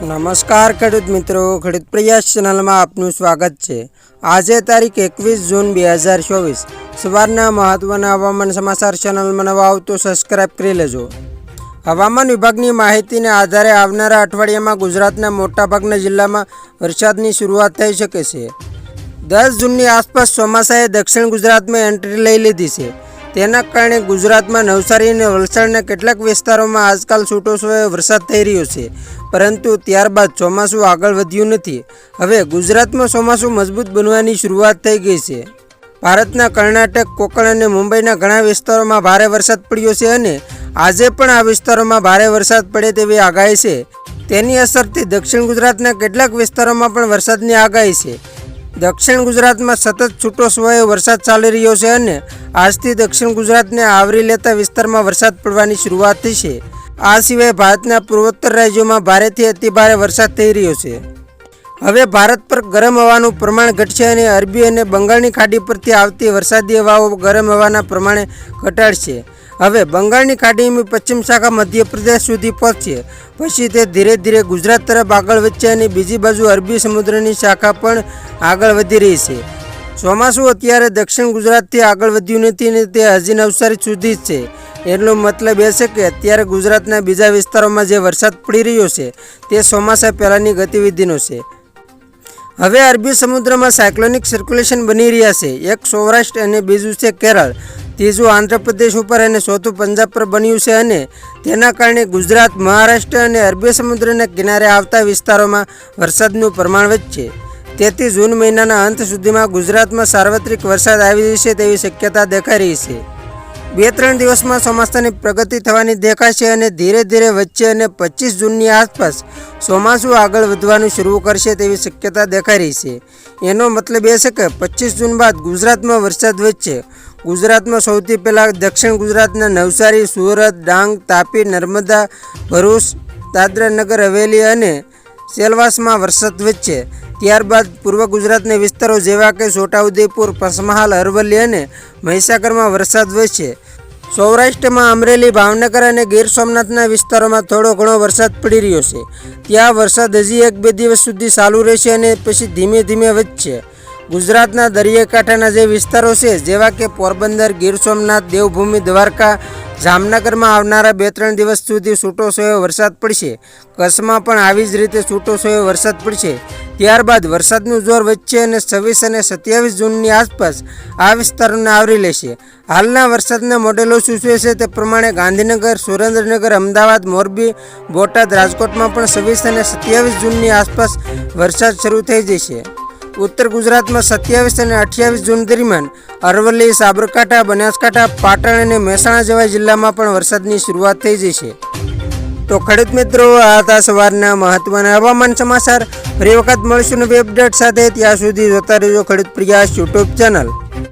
નમસ્કાર ખેડૂત મિત્રો, ખેડૂત પ્રયાસ ચેનલમાં આપનું સ્વાગત છે. આજે તારીખ એકવીસ જૂન બે હજાર ચોવીસ. સવારના મહત્વના હવામાન સમાચાર ચેનલમાં નવા આવતો સબસ્ક્રાઇબ કરી લેજો. હવામાન વિભાગની માહિતીને આધારે આવનારા અઠવાડિયામાં ગુજરાતના મોટાભાગના જિલ્લામાં વરસાદની શરૂઆત થઈ શકે છે. દસ જૂનની આસપાસ ચોમાસાએ દક્ષિણ ગુજરાતમાં એન્ટ્રી લઈ લીધી છે. તેના કારણે ગુજરાતમાં નવસારી અને વલસાડના કેટલાક વિસ્તારોમાં આજકાલ છૂટોછવાયો વરસાદ થઈ રહ્યો છે. પરંતુ ત્યારબાદ ચોમાસું આગળ વધ્યું નથી. હવે ગુજરાતમાં ચોમાસું મજબૂત બનવાની શરૂઆત થઈ ગઈ છે. ભારતના કર્ણાટક, કોકણ અને મુંબઈના ઘણા વિસ્તારોમાં ભારે વરસાદ પડ્યો છે અને આજે પણ આ વિસ્તારોમાં ભારે વરસાદ પડે તેવી આગાહી છે. તેની અસરથી દક્ષિણ ગુજરાતના કેટલાક વિસ્તારોમાં પણ વરસાદની આગાહી છે. દક્ષિણ ગુજરાતમાં સતત છૂટો સ્વયં વરસાદ ચાલી રહ્યો છે અને આજથી દક્ષિણ ગુજરાતને આવરી લેતા વિસ્તારમાં વરસાદ પડવાની શરૂઆત થઈ છે. આ સિવાય ભારતના પૂર્વોત્તર રાજ્યોમાં ભારેથી અતિભારે વરસાદ થઈ રહ્યો છે. હવે ભારત પર ગરમ હવાનું પ્રમાણ ઘટશે અને અરબી અને બંગાળની ખાડી પરથી આવતી વરસાદી હવાઓ ગરમ હવાના પ્રમાણે ઘટાડશે. હવે બંગાળની ખાડીની પશ્ચિમ શાખા મધ્યપ્રદેશ સુધી પહોંચશે પછી તે ધીરે ધીરે ગુજરાત તરફ આગળ વધશે અને બીજી બાજુ અરબી સમુદ્રની શાખા પણ આગળ વધી રહી છે. ચોમાસું અત્યારે દક્ષિણ ગુજરાતથી આગળ વધ્યું નથી અને તે હજી નવસારી સુધી જ છે. એનો મતલબ એ છે કે અત્યારે ગુજરાતના બીજા વિસ્તારોમાં જે વરસાદ પડી રહ્યો છે, તે ચોમાસા પહેલાંની ગતિવિધિનો છે. હવે અરબી સમુદ્રમાં સાયક્લોનિક સર્ક્યુલેશન બની રહ્યા છે. એક સૌરાષ્ટ્ર અને બીજું છે કેરળ. ત્રીજું આંધ્રપ્રદેશ ઉપર અને ચોથું પંજાબ પર બન્યું છે અને તેના કારણે ગુજરાત, મહારાષ્ટ્ર અને અરબી સમુદ્રના કિનારે આવતા વિસ્તારોમાં વરસાદનું પ્રમાણ વધશે. તેથી જૂન મહિનાના અંત સુધીમાં ગુજરાતમાં સાર્વત્રિક વરસાદ આવી જશે તેવી શક્યતા દેખાઈ રહી છે. બે ત્રણ દિવસમાં ચોમાસાની પ્રગતિ થવાની દેખાશે અને ધીરે ધીરે વચ્ચે અને પચીસ જૂનની આસપાસ ચોમાસું આગળ વધવાનું શરૂ કરશે તેવી શક્યતા દેખાઈ રહી છે. એનો મતલબ એ છે કે પચીસ જૂન બાદ ગુજરાતમાં વરસાદ વધશે ગુજરાતમાં સૌથી પહેલાં દક્ષિણ ગુજરાતના નવસારી, સુરત, ડાંગ, તાપી, નર્મદા, ભરૂચ, દાદરાનગર, હવેલી અને સેલવાસમાં વરસાદ વધશે ત્યારબાદ પૂર્વ ગુજરાતના વિસ્તારો જેવા કે છોટાઉદેપુર, પંચમહાલ, અરવલ્લી અને મહીસાગરમાં વરસાદ વધશે સૌરાષ્ટ્રમાં અમરેલી, ભાવનગર અને ગીર સોમનાથના વિસ્તારોમાં થોડો ઘણો વરસાદ પડી રહ્યો છે. ત્યાં વરસાદ હજી એક બે દિવસ સુધી ચાલુ રહેશે અને પછી ધીમે ધીમે વધશે. ગુજરાતના દરિયાકાંઠાના જે વિસ્તારો છે, જેવા કે પોરબંદર, ગીર સોમનાથ, દેવભૂમિ, દ્વારકા, જામનગરમાં આવનારા બે ત્રણ દિવસ સુધી છૂટો સોયો વરસાદ પડશે. કચ્છમાં પણ આવી જ રીતે છૂટો સોયો વરસાદ પડશે. ત્યારબાદ વરસાદનું જોર વચ્ચે અને છવ્વીસ અને સત્યાવીસ જૂનની આસપાસ આ વિસ્તારોને આવરી લેશે. હાલના વરસાદના મોડેલો સૂચવે છે તે પ્રમાણે ગાંધીનગર, સુરેન્દ્રનગર, અમદાવાદ, મોરબી, બોટાદ, રાજકોટમાં પણ છવ્વીસ અને સત્યાવીસ જૂનની આસપાસ વરસાદ શરૂ થઈ જશે. ઉત્તર ગુજરાતમાં સત્યાવીસ અને અઠ્યાવીસ જૂન દરમિયાન અરવલ્લી, સાબરકાંઠા, બનાસકાંઠા, પાટણ અને મહેસાણા જેવા જિલ્લામાં પણ વરસાદની શરૂઆત થઈ જશે તો ખેડૂત મિત્રો, આ હતા સવારના મહત્વના હવામાન સમાચાર. ફરી વખત મળીશું નવી અપડેટ સાથે. ત્યાં સુધી જોતા રહેજો ખેડૂત પ્રયાસ યુટ્યુબ ચેનલ.